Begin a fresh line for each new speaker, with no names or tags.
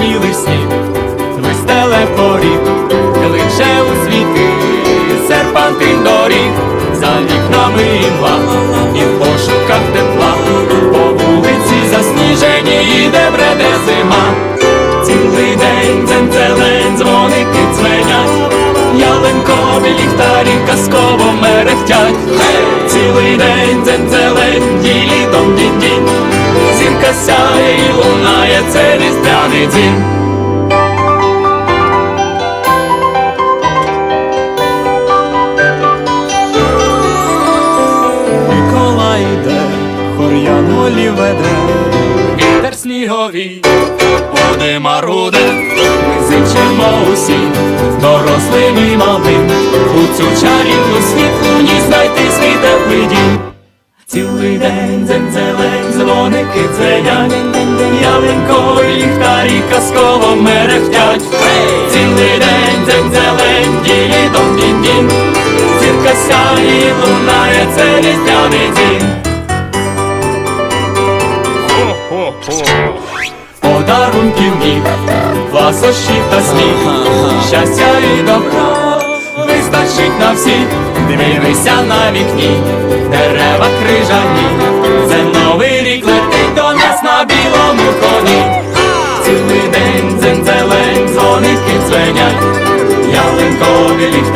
Білий сніг, вистеле поріг, лише у світи, серпантин доріг, за вікнами і мла, і в пошуках тепла, по вулиці засніжені, іде бреде зима. Ялинкові ліхтарі казково мерехтять. Цілий день дзензелень, ділі дом дінь дінь Зірка сяє і лунає, це різдвяний дім. Миколай йде, хор'ян волі веде, вітер сніговий, води маруде, ми зичимо усім, цю чарівну світлу ні знайти свій теплий дім. Цілий день дзензелень, дзвоники дзвенять, ялинкові ліхтарі казково мерехтять. Цілий день дзензелень, ділі дом дінь дінь Зірка сяє і лунає, це різдвяний дім. Подарунків міг, ласощів та сміх, щастя і добра вистачить на всі, Дивися на вікні, дерева крижані, це новий рік летить до нас на білому коні. Цілий день дзензелень, дзвоники дзвенять, ялинкові ліхта.